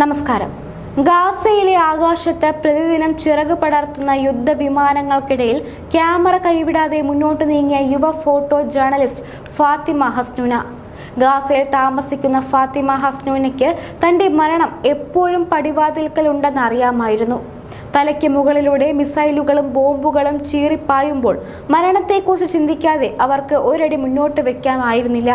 നമസ്കാരം. ഗാസയിലെ ആകാശത്ത് പ്രതിദിനം ചിറക് പടർത്തുന്ന യുദ്ധവിമാനങ്ങൾക്കിടയിൽ ക്യാമറ കൈവിടാതെ മുന്നോട്ട് നീങ്ങിയ യുവ ഫോട്ടോ ജേർണലിസ്റ്റ് ഫാത്തിമ ഹസ്നുന. ഗാസയിൽ താമസിക്കുന്ന ഫാത്തിമ ഹസ്നുനയ്ക്ക് തന്റെ മരണം എപ്പോഴും പടിവാതിൽക്കലുണ്ടെന്ന് അറിയാമായിരുന്നു. തലയ്ക്ക് മുകളിലൂടെ മിസൈലുകളും ബോംബുകളും ചീറിപ്പായുമ്പോൾ മരണത്തെക്കുറിച്ച് ചിന്തിക്കാതെ അവർക്ക് ഒരടി മുന്നോട്ട് വെക്കാമായിരുന്നില്ല.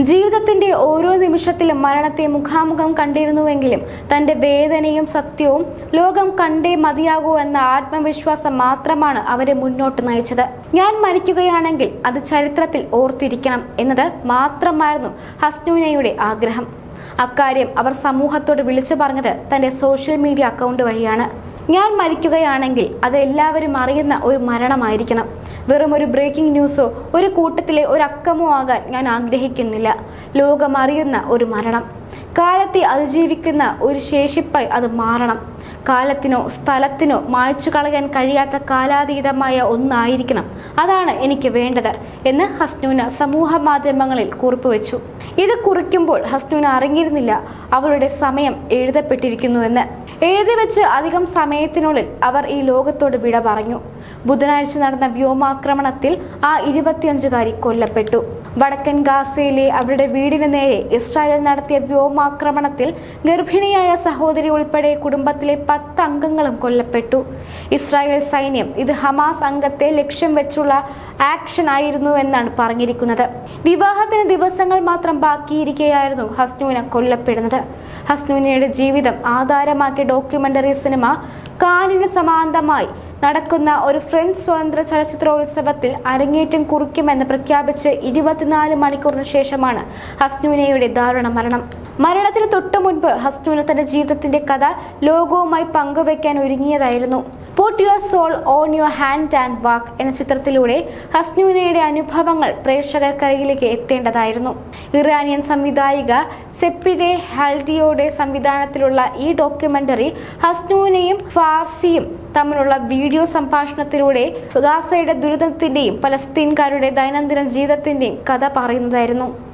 ജീവിതത്തിന്റെ ഓരോ നിമിഷത്തിലും മരണത്തെ മുഖാമുഖം കണ്ടിരുന്നുവെങ്കിലും തന്റെ വേദനയും സത്യവും ലോകം കണ്ടേ മതിയാകൂ എന്ന ആത്മവിശ്വാസം മാത്രമാണ് അവരെ മുന്നോട്ട് നയിച്ചത്. ഞാൻ മരിക്കുകയാണെങ്കിൽ അത് ചരിത്രത്തിൽ ഓർത്തിരിക്കണം എന്നത് മാത്രമായിരുന്നു ഹസ്നൂനയുടെ ആഗ്രഹം. അക്കാര്യം അവർ സമൂഹത്തോട് വിളിച്ചു പറഞ്ഞത് തന്റെ സോഷ്യൽ മീഡിയ അക്കൗണ്ട് വഴിയാണ്. ഞാൻ മരിക്കുകയാണെങ്കിൽ അത് എല്ലാവരും അറിയുന്ന ഒരു മരണമായിരിക്കണം. വെറും ഒരു ബ്രേക്കിംഗ് ന്യൂസോ ഒരു കൂട്ടത്തിലെ ഒരു അക്കമോ ആകാൻ ഞാൻ ആഗ്രഹിക്കുന്നില്ല. ലോകം അറിയുന്ന ഒരു മരണം. കാലത്തെ അതിജീവിക്കുന്ന ഒരു ശേഷിപ്പായി അത് മാറണം. കാലത്തിനോ സ്ഥലത്തിനോ മായ്ച്ചു കളയാൻ കഴിയാത്ത കാലാതീതമായ ഒന്നായിരിക്കണം. അതാണ് എനിക്ക് വേണ്ടത് എന്ന് ഹസ്നൂന സമൂഹ മാധ്യമങ്ങളിൽ കുറിപ്പുവെച്ചു. ഇത് കുറിക്കുമ്പോൾ ഹസ്നുവിൻ അറിഞ്ഞിരുന്നില്ല അവളുടെ സമയം എഴുതപ്പെട്ടിരിക്കുന്നുവെന്ന്. എഴുതി വെച്ച് അധികം സമയത്തിനുള്ളിൽ അവർ ഈ ലോകത്തോട് വിട പറഞ്ഞു. ബുധനാഴ്ച നടന്ന വ്യോമാക്രമണത്തിൽ ആ ഇരുപത്തിയഞ്ചുകാരി കൊല്ലപ്പെട്ടു. വടക്കൻ ഗാസയിലെ അവരുടെ വീടിന് നേരെ ഇസ്രായേൽ നടത്തിയ വ്യോമാക്രമണത്തിൽ ഗർഭിണിയായ സഹോദരി ഉൾപ്പെടെ കുടുംബത്തിലെ പത്ത് അംഗങ്ങളും കൊല്ലപ്പെട്ടു. ഇസ്രായേൽ സൈന്യം ഇത് ഹമാസ് അംഗത്തെ ലക്ഷ്യം വെച്ചുള്ള ആക്ഷൻ ആയിരുന്നു എന്നാണ് പറഞ്ഞിരിക്കുന്നത്. വിവാഹത്തിന് ദിവസങ്ങൾ മാത്രം ബാക്കിയിരിക്കെയായിരുന്നു ഹസ്നുവിനെ കൊല്ലപ്പെടുന്നത്. ഹസ്നൂനയുടെ ജീവിതം ആധാരമാക്കിയ ഡോക്യുമെന്ററി സിനിമ കാനിന് സമാന്തമായി നടക്കുന്ന ഒരു ഫ്രഞ്ച് സ്വതന്ത്ര ചലച്ചിത്രോത്സവത്തിൽ അരങ്ങേറ്റം കുറിക്കുമെന്ന് പ്രഖ്യാപിച്ച് ഇരുപത്തിനാല് മണിക്കൂറിന് ശേഷമാണ് ഹസ്നുനയുടെ ദാരുണ മരണം. മരണത്തിന് തൊട്ടു മുൻപ് ഹസ്നൂന തന്റെ ജീവിതത്തിന്റെ കഥ ലോകവുമായി പങ്കുവെക്കാൻ ഒരുങ്ങിയതായിരുന്നു. Put your soul on your hand and walk എന്ന ചിത്രത്തിലൂടെ ഹസ്നുവിനയുടെ അനുഭവങ്ങൾ പ്രേക്ഷകർക്കരികിലേക്ക് എത്തേണ്ടതായിരുന്നു. ഇറാനിയൻ സംവിധായിക സെപ്പിദെ ഹൽദിയോയുടെ സംവിധാനത്തിലുള്ള ഈ ഡോക്യുമെന്ററി ഹസ്നുവിനെയും ഫാർസിയും തമ്മിലുള്ള വീഡിയോ സംഭാഷണത്തിലൂടെ ഗാസയുടെ ദുരിതത്തിന്റെയും പലസ്തീൻകാരുടെ ദൈനംദിന ജീവിതത്തിന്റെയും കഥ പറയുന്നതായിരുന്നു.